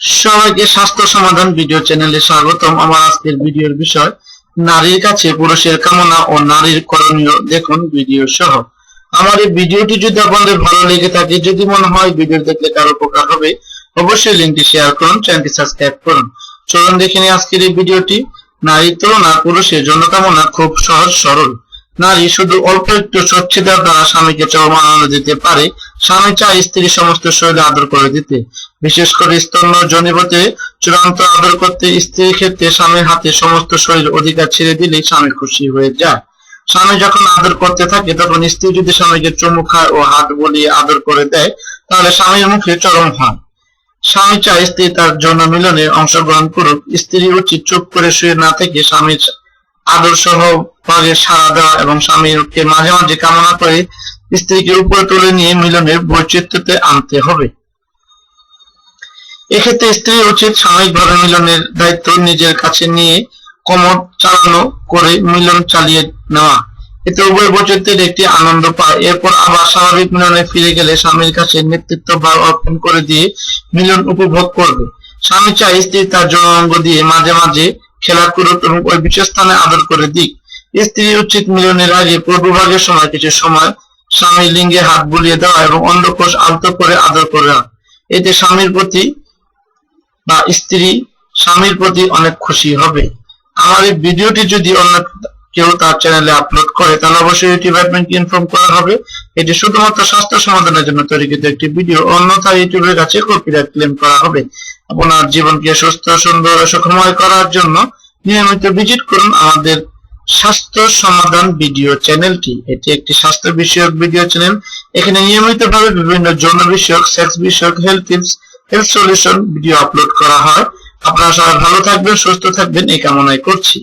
সবাইকে স্বাস্থ্য সমাধান ভিডিও চ্যানেলে স্বাগতম। আমার আজকের ভিডিওর বিষয়, নারীর কাছে পুরুষের কামনা ও নারীর করণীয়। দেখুন ভিডিও সহ। আমার এই ভিডিওটি যদি আপনাদের ভালো লেগে থাকে, যদি মনে হয় ভিডিও দেখলে কারও উপকার হবে, অবশ্যই লিঙ্কটি শেয়ার করুন, চ্যানেলটি সাবস্ক্রাইব করুন। চলুন দেখে নিই আজকের এই ভিডিওটি। নারীর তুলনা পুরুষের জন্য কামনা খুব সহজ সরল। নারী শুধু অল্প একটু স্বচ্ছতার দ্বারা স্বামীকে চরম আনন্দ দিতে পারে স্বামী চায় স্ত্রী সমস্ত শরীরে আদর করে দিতে। বিশেষ করে স্তন্য জনিপথে চূড়ান্ত আদর করতে স্ত্রীর ক্ষেত্রে স্বামীর হাতে সমস্ত শরীর অধিকার ছেড়ে দিলেই স্বামী খুশি হয়ে যায়। স্বামী যখন আদর করতে থাকে, তখন স্ত্রী যদি স্বামীকে চুমু খায় ও হাত বলিয়ে আদর করে দেয়, তাহলে স্বামীর মুখে চরম হয়। স্বামী চায় স্ত্রী তার যৌন মিলনে অংশগ্রহণ করুক। স্ত্রী উচিত চুপ করে শুয়ে না থেকে স্বামীর আদর সহ ভাগে সাড়া দেওয়া এবং স্বামীকে মাঝে মাঝে কামনা করে স্ত্রীকে উপরে তুলে নিয়ে মিলনের বৈচিত্র্যতে আনতে হবে। এক্ষেত্রে স্ত্রী উচিত সাময়িকভাবে মিলনের দায়িত্ব নিজের কাছে নিয়ে কমর চালানো করে মিলন চালিয়ে নেওয়া। এতে উভয় বৈচিত্র্যের একটি আনন্দ পায়। এরপর আবার স্বাভাবিক মিলনে ফিরে গেলে স্বামীর কাছে নেতৃত্ব ভার অর্পণ করে দিয়ে মিলন উপভোগ করবে। স্বামী চায় স্ত্রী তার যৌনাঙ্গ দিয়ে মাঝে মাঝে খেলা করুক এবং ওই বিশেষ স্থানে আদর করে দিক। স্ত্রী উচিত মিলনের আগে পূর্বভাগের সময় কিছু সময় স্বামী লিঙ্গে হাত বুলিয়ে দেওয়া এবং অন্ডকোষ আলতো করে আদর করা এতে স্বামীর প্রতি বা স্ত্রী স্বামীর প্রতি অনেক খুশি হবে। আমার এই ভিডিওটি যদি অন্য কেউ তার চ্যানেলে আপলোড করে, তাহলে অবশ্যই ইউটিউব অ্যাডমিনকে ইনফর্ম করা হবে। এটি শুধুমাত্র স্বাস্থ্য সমাধানের জন্য তৈরিকৃত একটি ভিডিও অন্যথা ইউটিউবের কাছে কপিরাইট ক্লেম করা হবে। আপনার জীবনকে সুস্থ, সুন্দর সুখময় করার জন্য নিয়মিত ভিজিট করুন আমাদের স্বাস্থ্য সমাধান ভিডিও চ্যানেলটি। এটি একটি স্বাস্থ্য বিষয়ক ভিডিও চ্যানেল। এখানে নিয়মিতভাবে বিভিন্ন যৌন বিষয়ক, সেক্স বিষয়ক health tips health solution video upload করা হয়। আপনারা সবাই ভালো থাকবেন, সুস্থ থাকবেন। এই কামনায় করছি।